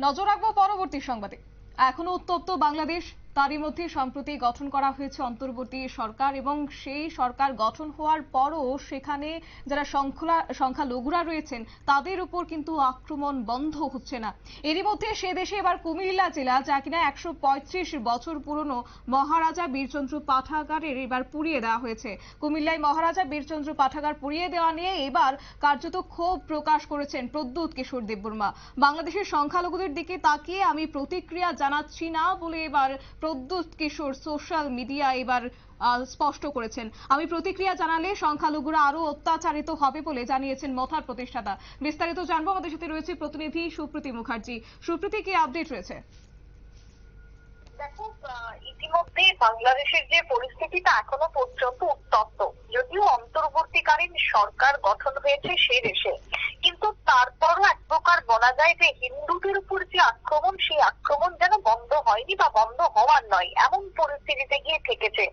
নজর রাখব পরবর্তী সংবাদে। এখনও উত্তপ্ত বাংলাদেশ তারই মধ্যে সম্প্রতি গঠন করা হয়েছে অন্তর্বর্তী সরকার এবং সেই সরকার গঠন হওয়ার পরও সেখানে যারা সংখ্যা, সংখ্যালঘুরা রয়েছেন, তাদের উপর কিন্তু আক্রমণ বন্ধ হচ্ছে না। এরই মধ্যে সে দেশে এবার কুমিল্লা জেলা, যা কিনা একশো পঁয়ত্রিশ বছর পুরনো মহারাজা বীরচন্দ্র পাঠাগারের এবার পুড়িয়ে দেওয়া হয়েছে। কুমিল্লায় মহারাজা বীরচন্দ্র পাঠাগার পুড়িয়ে দেওয়া নিয়ে এবার কার্যত ক্ষোভ প্রকাশ করেছেন প্রদ্যুৎ কিশোর দেববর্মা। বাংলাদেশের সংখ্যালঘুদের দিকে তাকিয়ে আমি প্রতিক্রিয়া জানাচ্ছি না বলে এবার প্রদ্যুৎ কিশোর সোশ্যাল মিডিয়া এবার স্পষ্ট করেছেন। আমি প্রতিক্রিয়া জানালে সংখ্যালঘুরা আরও অত্যাচারিত হবে বলে জানিয়েছেন মথার প্রতিষ্ঠাতা। বিস্তারিত জানব, আমাদের সাথে রয়েছে প্রতিনিধি সুপ্রীতি মুখার্জি। সুপ্রীতি, কি আপডেট রয়েছে? দেখো ইতিমধ্যে বাংলাদেশের যে পরিস্থিতিটা এখনও পর্যন্ত উত্তপ্ত। যদিও অন্তর্বর্তীকালীন সরকার গঠন হয়েছে সে দেশে। কিন্তু তারপরও এক প্রকার বলা যায় যে হিন্দুদের উপর যে আক্রমণ, সেই আক্রমণ যেন বন্ধ হয়নি বা বন্ধ হওয়ার নয়, এমন পরিস্থিতিতে গিয়ে থেকেছে।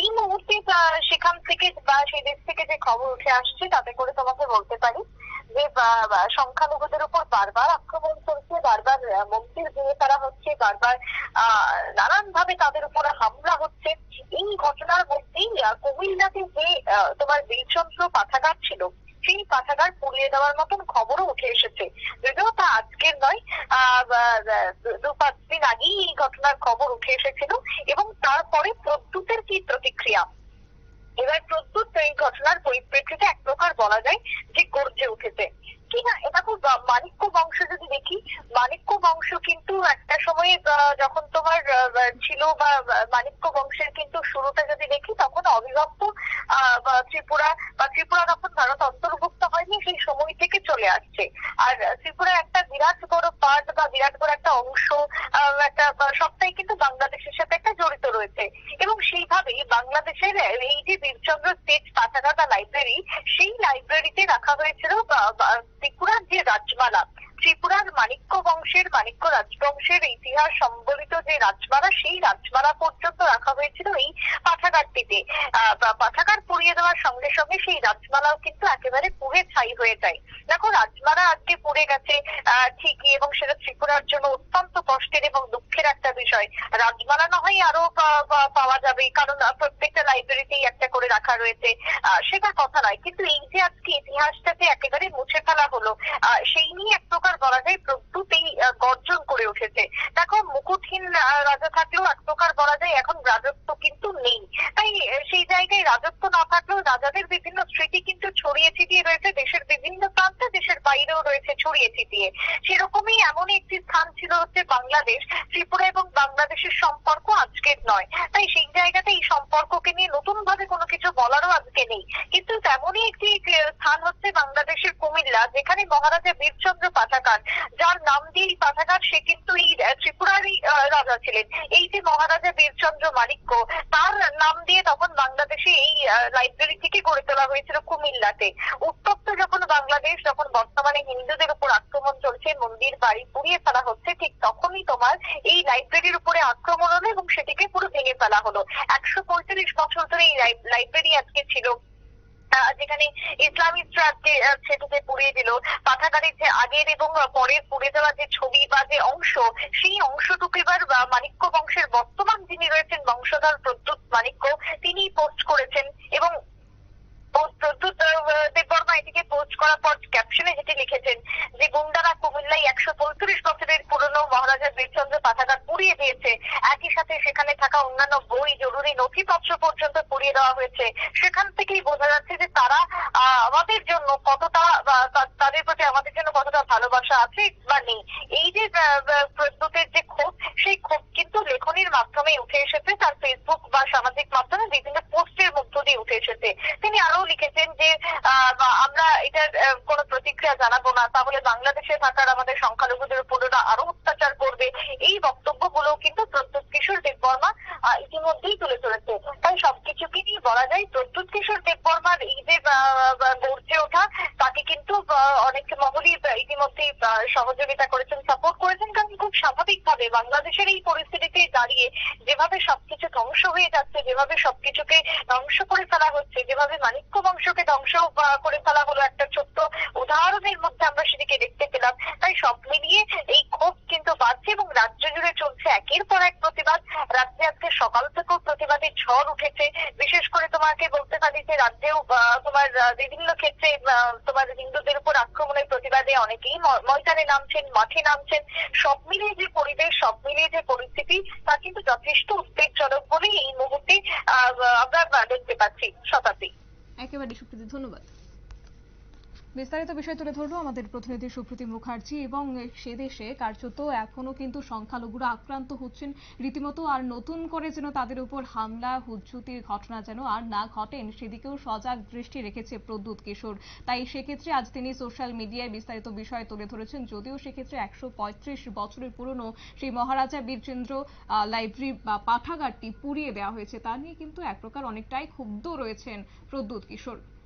এই মুহূর্তে সেখান থেকে বা সেই দেশ থেকে যে খবর উঠে আসছে, তাতে করে তোমাকে বলতে পারি যে সংখ্যালঘুদের উপর বারবার আক্রমণ চলছে, বারবার মন্দির ভেঙে ফেলা হচ্ছে, বারবার নানান ভাবে তাদের উপর হামলা হচ্ছে। এই ঘটনার মধ্যেই কুমিল্লাতে যে তোমার বীরচন্দ্র পাঠাগার ছিল, সেই পাঠাগার পুড়িয়ে দেওয়ার মতন খবরও উঠে এসেছে। যদিও তা আজকের নয় দু পাঁচ দিন আগেই এই ঘটনার খবর উঠে এসেছিল এবং তারপরে প্রদ্যুতের কি প্রতিক্রিয়া? এবার প্রদ্যুৎ এই ঘটনার পরিপ্রেক্ষিতে এক প্রকার বলা যায় যে গর্জে উঠেছে। কি না এটা খুব আহ, মাণিক্য বংশ যদি দেখি মানিক্য বংশ কিন্তু একটা সময়ে যখন তোমার ছিল বা মানিক্য বংশের কিন্তু শুরুটা যদি দেখি তখন অবিভক্ত ত্রিপুরা বা ত্রিপুরা তখন ভারত অন্তর্ভুক্ত হয়নি সেই সময় থেকে চলে আসছে। আর ত্রিপুরা একটা বিরাট বড় পার্ট বা বিরাট বড় একটা অংশ একটা সবটাই কিন্তু বাংলাদেশের সাথে একটা জড়িত রয়েছে। এবং সেইভাবেই বাংলাদেশের এই যে বীরচন্দ্র স্টেট পাঠাগার লাইব্রেরি সেই লাইব্রেরিতে রাখা হয়েছিল ত্রিপুরার যে রাজমালা ত্রিপুরার মাণিক্য বংশের, মাণিক্য রাজবংশের ইতিহাস সম্বলিত যে রাজমালা, সেই রাজমালা পর্যন্ত রাখা হয়েছিল এই পাঠাগারটিতে। পাঠাগার পুড়িয়ে দেওয়ার সঙ্গে সঙ্গে সেই রাজমালাও কিন্তু একেবারে পুড়ে ছাই হয়ে যায়। দেখো, রাজমালা আজকে পুড়ে গেছে ঠিকই, এবং সেটা ত্রিপুরার জন্য অত্যন্ত কষ্টের এবং দুঃখের একটা বিষয়। রাজমালা না হয় আরও পাওয়া যাবে, কারণ প্রত্যেকটা লাইব্রেরিতেই একটা করে রাখা রয়েছে। সেটা কথা নয়, কিন্তু এই যে আজকে ইতিহাসটাকে একেবারে মুছে ফেলা হলো সেই নিয়ে এক প্রকার বলা যায় আহ, গর্জন করে উঠেছে। দেখো মুকুটহীন রাজা থাকলেও এক প্রকার বলা যায় এখন রাজত্ব কিন্তু নেই। তাই সেই জায়গায় রাজত্ব না থাকলেও রাজাদের বিভিন্ন স্মৃতি কিন্তু ছড়িয়ে ছিটিয়ে রয়েছে। দেশের বিভিন্ন প্রান্তে দেশের বাইরেও রয়েছে ছড়িয়ে ছিটিয়ে। সেরকমই এমনই একটি স্থান ছিল হচ্ছে বাংলাদেশ। ত্রিপুরা এবং বাংলাদেশের সম্পর্ক আজকের নয়। তাই সেই জায়গাতে এই সম্পর্ককে নিয়ে নতুন ভাবে আজকে নেই। কিন্তু তেমনই একটি স্থান হচ্ছে বাংলাদেশের কুমিল্লা, যেখানে মহারাজা বীরচন্দ্র পাঠাগার যার নাম দিয়ে এই পাঠাগার সে কিন্তু এই ত্রিপুরারই রাজা ছিলেন। এই যে মহারাজা বীরচন্দ্র মাণিক্য তার নাম দিয়ে তখন বাংলাদেশে এই লাইব্রেরি থেকে গড়ে তোলা হয়েছিল কুমিল্লাতে। উত্তপ্ত যখন বাংলাদেশ যখন বর্তমানে হিন্দুদের উপর আক্রমণ চলছে, মন্দির, বাড়ি পুড়িয়ে ফেলা হচ্ছে ঠিক তখনই তোমার এই লাইব্রেরির উপরে আক্রমণ হলো এবং সেটিকে পুরো ভেঙে ফেলা হলো। একশো পঁয়ত্রিশ বছর ধরে এই লাইব্রেরি আজকে ছিল। যেখানে ইসলামিস্টরা সেটিকে পুড়িয়ে দিল। পাঠাগারের যে আগের এবং পরের পুড়ে যাওয়া যে ছবি বা যে অংশ সেই অংশটুকু এবার আহ, মাণিক্য বংশের বর্তমান যিনি রয়েছেন বংশধর প্রদ্যুৎ মাণিক্য তিনি পোস্ট করেছেন এবং প্রদ্যুৎ দেববর্মা এটিকে পোস্ট করার পর ক্যাপশনে যেটি লিখেছেন যে গুন্ডারা কুমিল্লায় একশো পঁয়ত্রিশ বছরের পুরনো মহারাজা বীরচন্দ্র পাঠাগার পুড়িয়ে দিয়েছে। একই সাথে সেখানে থাকা অন্যান্য বই, জরুরি নথিপত্র পর্যন্ত পুড়িয়ে দেওয়া হয়েছে। সেখান থেকেই বোঝা যাচ্ছে যে তারা আমাদের জন্য কতটা তাদের প্রতি আমাদের জন্য কতটা ভালোবাসা আছে বা নেই। এই যে প্রদ্যুতের যে ক্ষোভ, সেই ক্ষোভ কিন্তু লেখনির মাধ্যমে উঠে এসেছে। তার ফেসবুক বা সামাজিক মাধ্যমে বিভিন্ন পোস্টের মধ্য দিয়ে উঠে এসেছে। তিনি আরও লিখেছেন যে আমরা এটার কোনো প্রতিক্রিয়া জানাব না। তাহলে বাংলাদেশে থাকার আমাদের সংখ্যালঘুদের উপর ওরা আরও অত্যাচার করবে এই বক্তব্যগুলো কিন্তু প্রদ্যুৎ কিশোর দেববর্মা ইতিমধ্যেই তুলে ধরেছে। তাই সবকিছুকে নিয়ে বলা যায় প্রদ্যুৎ কিশোর দেববর্মার এই যে গর্জে ওঠা, তাকে কিন্তু অনেক মহলই ইতিমধ্যেই সহযোগিতা করেছেন সাপোর্ট করেছেন। কারণ খুব স্বাভাবিকভাবে বাংলাদেশের এই পরিস্থিতিতে দাঁড়িয়ে যেভাবে সবকিছু ধ্বংস হয়ে যাচ্ছে, যেভাবে সবকিছুকে ধ্বংস করে ফেলা হচ্ছে, যেভাবে মাণিক্য বংশকে ধ্বংস করে ফেলা হলো একটা ছোট্ট উদাহরণের মধ্যে আমরা সেদিকে দেখতে পেলাম। তাই সব মিলিয়ে এই ক্ষোভ কিন্তু বাড়ছে এবং রাজ্য জুড়ে চলছে একের পর এক প্রতিবাদ। রাজ্যে আজকে সকাল থেকেও প্রতিবাদের ঝড় উঠেছে। বিশেষ করে তোমাকে বলতে পারি যে রাজ্যেও তোমার বিভিন্ন ক্ষেত্রে তোমার হিন্দুদের উপর আক্রমণের প্রতিবাদে অনেকেই ময়দানে নামছেন, মাঠে নামছেন। সব মিলিয়ে যে পরিবেশ, সব মিলিয়ে যে পরিস্থিতি, তা কিন্তু যথেষ্ট উদ্বেগজনক বলেই এই মুহূর্তে আমরা দেখতে পাচ্ছি শতাব্দী। একেবারে সুপ্রীতি, ধন্যবাদ। বিস্তারিত বিষয় তুলে ধরলো আমাদের প্রতিনিধি সুপ্রীতি মুখার্জি এবং সে দেশে কার্যত এখনও কিন্তু সংখ্যালঘুরা আক্রান্ত হচ্ছেন রীতিমতো, আর নতুন করে যেন তাদের উপর হামলা, হুজ্জুতির ঘটনা যেন আর না ঘটেন, সেদিকেও সজাগ দৃষ্টি রেখেছে প্রদ্যুৎ কিশোর। তাই সেক্ষেত্রে আজ তিনি সোশ্যাল মিডিয়ায় বিস্তারিত বিষয় তুলে ধরেছেন, যদিও সেক্ষেত্রে একশো পঁয়ত্রিশ বছরের পুরনো সেই মহারাজা বীরচন্দ্র লাইব্রেরি বা পাঠাগারটি পুড়িয়ে দেওয়া হয়েছে। তা নিয়ে কিন্তু এক প্রকার অনেকটাই ক্ষুব্ধ রয়েছেন প্রদ্যুৎ কিশোর।